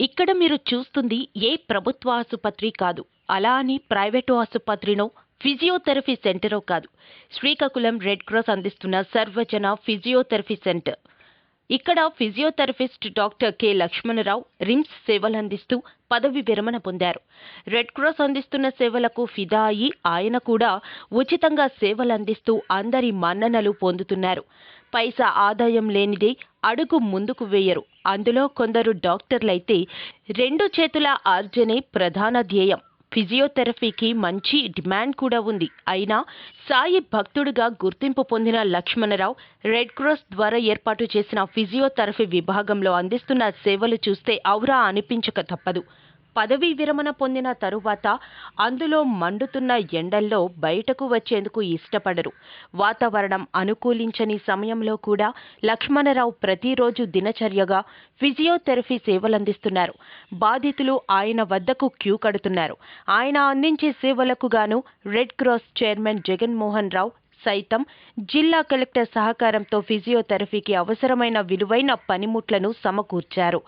ఇక్కడ మీరు చూస్తుంది ఏ ప్రభుత్వ ఆసుపత్రి కాదు. అలా అని ప్రైవేటు ఆసుపత్రినో ఫిజియోథెరపీ సెంటరో కాదు. శ్రీకాకుళం రెడ్ క్రాస్ అందిస్తున్న సర్వజన ఫిజియోథెరపీ సెంటర్. ఇక్కడ physiotherapist doctor K Lakshmana Rao RIMS సేవలు అందిస్తూ పదవి విరమణ పొందారు. రెడ్ క్రాస్ అందిస్తున్న సేవలకు ఫిదా అయి ఆయన కూడా ఉచితంగా సేవలు అందిస్తూ అందరి మన్ననలు పొందుతున్నారు. పైసా ఆదాయం లేనిదే అడుగు ముందుకు వేయరు. అందులో కొందరు డాక్టర్లైతే రెండు చేతుల ఆర్జనే ప్రధాన ధ్యేయం. ఫిజియోథెరపీకి మంచి డిమాండ్ కూడా ఉంది. అయినా సాయి భక్తుడిగా గుర్తింపు పొందిన లక్ష్మణరావు రెడ్ క్రాస్ ద్వారా ఏర్పాటు చేసిన ఫిజియోథెరపీ విభాగంలో అందిస్తున్న సేవలు చూస్తే ఔరా అనిపించక తప్పదు. పదవీ విరమణ పొందిన తరువాత అందులో మండుతున్న ఎండల్లో బయటకు వచ్చేందుకు ఇష్టపడరు. వాతావరణం అనుకూలించని సమయంలో కూడా లక్ష్మణరావు ప్రతిరోజు దినచర్యగా ఫిజియోథెరపీ సేవలందిస్తున్నారు. బాధితులు ఆయన వద్దకు క్యూ కడుతున్నారు. ఆయన అందించే సేవలకు గాను red cross chairman Jaganmohan Rao సైతం జిల్లా కలెక్టర్ సహకారంతో ఫిజియోథెరపీకి అవసరమైన విలువైన పనిముట్లను సమకూర్చారు.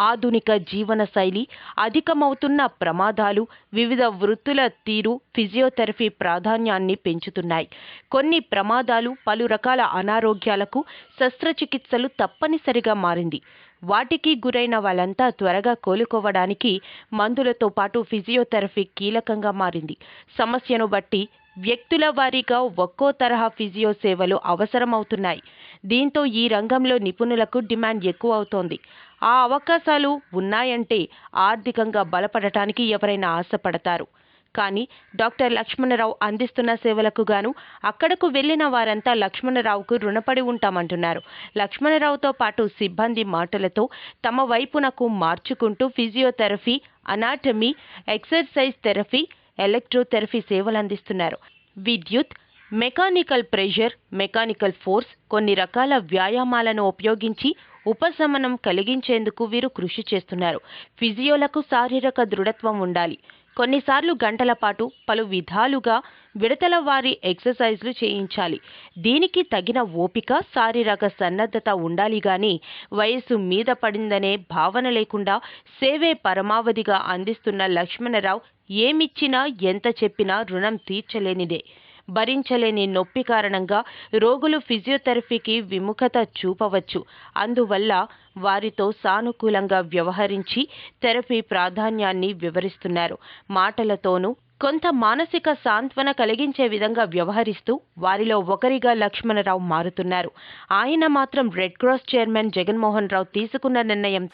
ఆధునిక జీవన శైలి అధికమవుతున్న ప్రమాదాలు వివిధ వృత్తుల తీరు ఫిజియోథెరపీ ప్రాధాన్యాన్ని పెంచుతున్నాయి. కొన్ని ప్రమాదాలు పలు రకాల అనారోగ్యాలకు శస్త్రచికిత్సలు తప్పనిసరిగా మారింది. వాటికి గురైన వాళ్ళంతా త్వరగా కోలుకోవడానికి మందులతో పాటు ఫిజియోథెరపీ కీలకంగా మారింది. సమస్యను బట్టి వ్యక్తుల వారీగా ఒక్కో తరహా ఫిజియో సేవలు అవసరమవుతున్నాయి. దీంతో ఈ రంగంలో నిపుణులకు డిమాండ్ ఎక్కువ అవుతోంది ఆ అవకాశాలు ఉన్నాయంటే ఆర్థికంగా బలపడటానికి ఎవరైనా ఆశపడతారు. కానీ డాక్టర్ లక్ష్మణరావు అందిస్తున్న సేవలకు గాను అక్కడకు వెళ్ళిన వారంతా లక్ష్మణరావుకు రుణపడి ఉంటామంటున్నారు. లక్ష్మణరావుతో పాటు సిబ్బంది మాటలతో తమ వైపునకు మార్చుకుంటూ physiotherapy anatomy exercise therapy electrotherapy సేవలు అందిస్తున్నారు విద్యుత్ మెకానికల్ ప్రెషర్ మెకానికల్ ఫోర్స్ కొన్ని రకాల వ్యాయామాలను ఉపయోగించి ఉపశమనం కలిగించేందుకు వీరు కృషి చేస్తున్నారు. ఫిజియోలకు శారీరక దృఢత్వం ఉండాలి. కొన్నిసార్లు గంటల పాటు పలు విధాలుగా విడతల వారి ఎక్సర్సైజ్లు చేయించాలి. దీనికి తగిన ఓపిక శారీరక సన్నద్ధత ఉండాలి గాని వయస్సు మీద పడిందనే భావన లేకుండా సేవే పరమావధిగా అందిస్తున్న లక్ష్మణరావు ఏమిచ్చినా ఎంత చెప్పినా రుణం తీర్చలేనిదే. భరించలేని నొప్పి కారణంగా రోగులు ఫిజియోథెరపీకి విముఖత చూపవచ్చు. అందువల్ల వారితో సానుకూలంగా వ్యవహరించి థెరపీ ప్రాధాన్యాన్ని వివరిస్తున్నారు. మాటలతోనూ కొంత మానసిక సాంత్వన కలిగించే విధంగా వ్యవహరిస్తూ వారిలో ఒకరిగా లక్ష్మణరావు మారుతున్నారు. ఆయన మాత్రం red cross chairman Jaganmohan Rao తీసుకున్న నిర్ణయం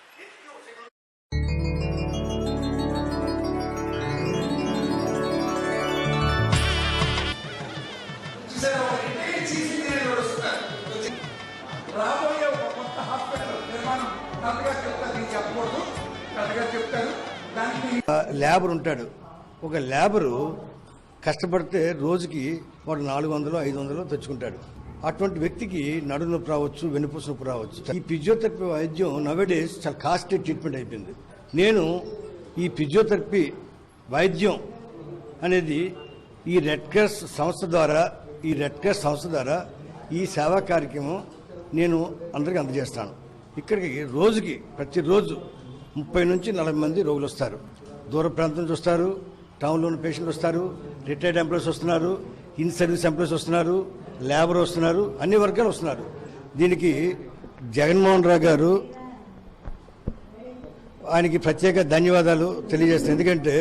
లేబర్ ఉంటాడు. ఒక లేబరు కష్టపడితే రోజుకి వాడు నాలుగు వందలు ఐదు వందలు తెచ్చుకుంటాడు. అటువంటి వ్యక్తికి నడు నొప్పి రావచ్చు వెన్నుపూస నొప్పి రావచ్చు. ఈ ఫిజియోథెరపీ వైద్యం నవేడేస్ చాలా కాస్ట్లీ ట్రీట్మెంట్ అయిపోయింది. నేను ఈ ఫిజియోథెరపీ వైద్యం అనేది ఈ రెడ్ క్రాస్ సంస్థ ద్వారా ఈ రెడ్ క్రాస్ సంస్థ ద్వారా ఈ సేవా కార్యక్రమం నేను అందరికీ అందజేస్తాను. ఇక్కడికి రోజుకి ప్రతిరోజు ముప్పై నుంచి నలభై మంది రోగులు వస్తారు. దూర ప్రాంతం నుంచి వస్తారు టౌన్లో ఉన్న పేషెంట్లు వస్తారు రిటైర్డ్ ఎంప్లాయీస్ వస్తున్నారు ఇన్ సర్వీస్ ఎంప్లాయీస్ వస్తున్నారు లేబర్ వస్తున్నారు అన్ని వర్గాలు వస్తున్నారు. దీనికి జగన్మోహన్ రావు గారు ఆయనకి ప్రత్యేక ధన్యవాదాలు తెలియజేస్తాను. ఎందుకంటే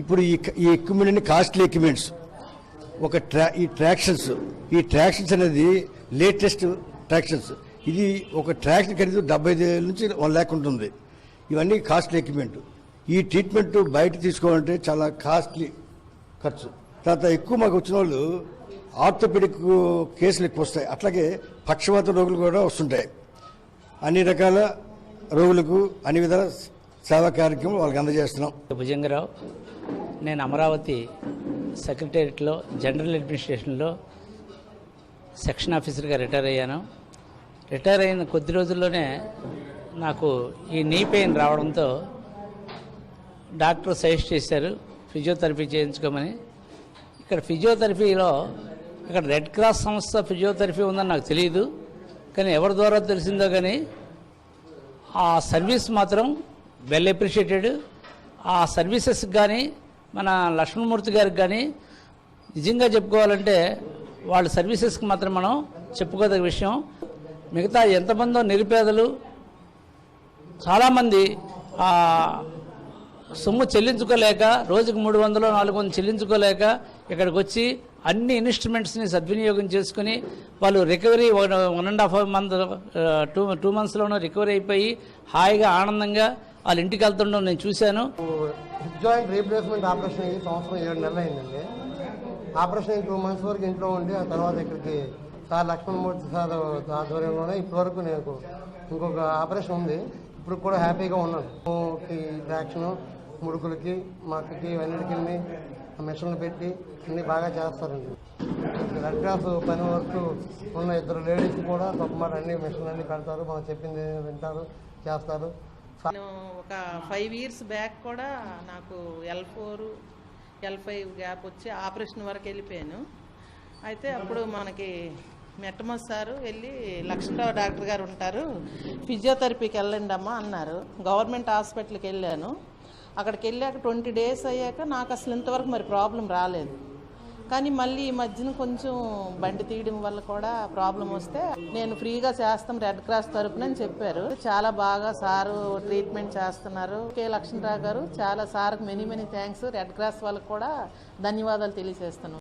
ఇప్పుడు ఈ ఈ ఎక్విప్మెంట్ అన్ని కాస్ట్లీ ఎక్విప్మెంట్స్ ఒక ట్రా ఈ ట్రాక్షన్స్ ఈ ట్రాక్షన్స్ అనేది లేటెస్ట్ ట్రాక్షన్స్ ఇది ఒక ట్రాక్షన్ ఖరీదు డెబ్బై ఐదు వేల నుంచి వన్ ల్యాక్ ఉంటుంది. ఇవన్నీ కాస్ట్లీ ఎక్విప్మెంట్ ఈ ట్రీట్మెంట్ బయట తీసుకోవాలంటే చాలా కాస్ట్లీ ఖర్చు. తర్వాత ఎక్కువ మాకు వచ్చిన వాళ్ళు ఆర్థోపెడిక్ కేసులు ఎక్కువ వస్తాయి. అట్లాగే పక్షవాత రోగులు కూడా వస్తుంటాయి. అన్ని రకాల రోగులకు అన్ని విధాల సేవా కార్యక్రమం వాళ్ళకి అందజేస్తున్నాం. భుజంగరావు నేను అమరావతి సెక్రటేరియట్లో జనరల్ అడ్మినిస్ట్రేషన్లో సెక్షన్ ఆఫీసర్గా రిటైర్ అయ్యాను. రిటైర్ అయిన కొద్ది రోజుల్లోనే నాకు ఈ నీ పెయిన్ రావడంతో డాక్టర్ సజెస్ట్ చేశారు ఫిజియోథెరపీ చేయించుకోమని. ఇక్కడ ఫిజియోథెరపీలో ఇక్కడ రెడ్ క్రాస్ సంస్థ ఫిజియోథెరపీ ఉందని నాకు తెలియదు కానీ ఎవరి ద్వారా తెలిసిందో కానీ ఆ సర్వీస్ మాత్రం వెల్ అప్రిషియేటెడ్. ఆ సర్వీసెస్కి కానీ మన లక్ష్మణమూర్తి గారికి కానీ నిజంగా చెప్పుకోవాలంటే వాళ్ళ సర్వీసెస్కి మాత్రం మనం చెప్పుకోదగ్గ విషయం. మిగతా ఎంతమందో నిరుపేదలు చాలామంది సొమ్ము చెల్లించుకోలేక రోజుకు మూడు వందలు నాలుగు వందలు చెల్లించుకోలేక ఇక్కడికి వచ్చి అన్ని ఇన్స్ట్రుమెంట్స్ని సద్వినియోగం చేసుకుని వాళ్ళు recovery one and half month two two మంత్స్లోనూ recovery అయిపోయి హాయిగా ఆనందంగా వాళ్ళ ఇంటికి వెళ్తుండడం నేను చూశాను. జాయింట్ రీప్లేస్మెంట్ ఆపరేషన్ అయ్యి సంవత్సరం ఏడు నెలలు అయిందండి ఆపరేషన్ అయ్యి టూ మంత్స్ వరకు ఇంట్లో ఉండి ఆ తర్వాత ఇక్కడికి సార్ లక్ష్మణమూర్తి సార్ ఆధ్వర్యంలోనే ఇప్పటివరకు నాకు ఇంకొక ఆపరేషన్ ఉంది. ఇప్పుడు కూడా హ్యాపీగా ఉన్నాను. ట్రాక్షన్ ముడుకులకి మక్కకి ఇవన్నిటికి ఆ మిషన్లు పెట్టి అన్ని బాగా చేస్తారండి. రెడ్ క్రాస్ పని వరకు ఉన్న ఇద్దరు లేడీస్ కూడా గొప్ప మాట అన్ని మిషన్లు అన్ని పెడతారు మనం చెప్పింది వింటారు చేస్తారు. నేను ఒక ఫైవ్ ఇయర్స్ బ్యాక్ కూడా నాకు L four L five gap వచ్చి ఆపరేషన్ వరకు వెళ్ళిపోయాను. అయితే అప్పుడు మనకి మెట్టమస్ సారు వెళ్ళి లక్ష్మీరావు డాక్టర్ గారు ఉంటారు ఫిజియోథెరపీకి వెళ్ళండి అమ్మా అన్నారు. గవర్నమెంట్ హాస్పిటల్కి వెళ్ళాను. అక్కడికి వెళ్ళాక ట్వంటీ డేస్ అయ్యాక నాకు అసలు ఇంతవరకు మరి ప్రాబ్లం రాలేదు. కానీ మళ్ళీ ఈ మధ్యన కొంచెం బండి తీయడం వల్ల కూడా ప్రాబ్లం వస్తే నేను ఫ్రీగా చేస్తాం రెడ్ క్రాస్ తరపున అని చెప్పారు. చాలా బాగా సారు ట్రీట్మెంట్ చేస్తున్నారు. కే లక్ష్మణరావు గారు చాలా సార్కి many many thanks. Red cross వాళ్ళకి కూడా ధన్యవాదాలు తెలియజేస్తున్నాను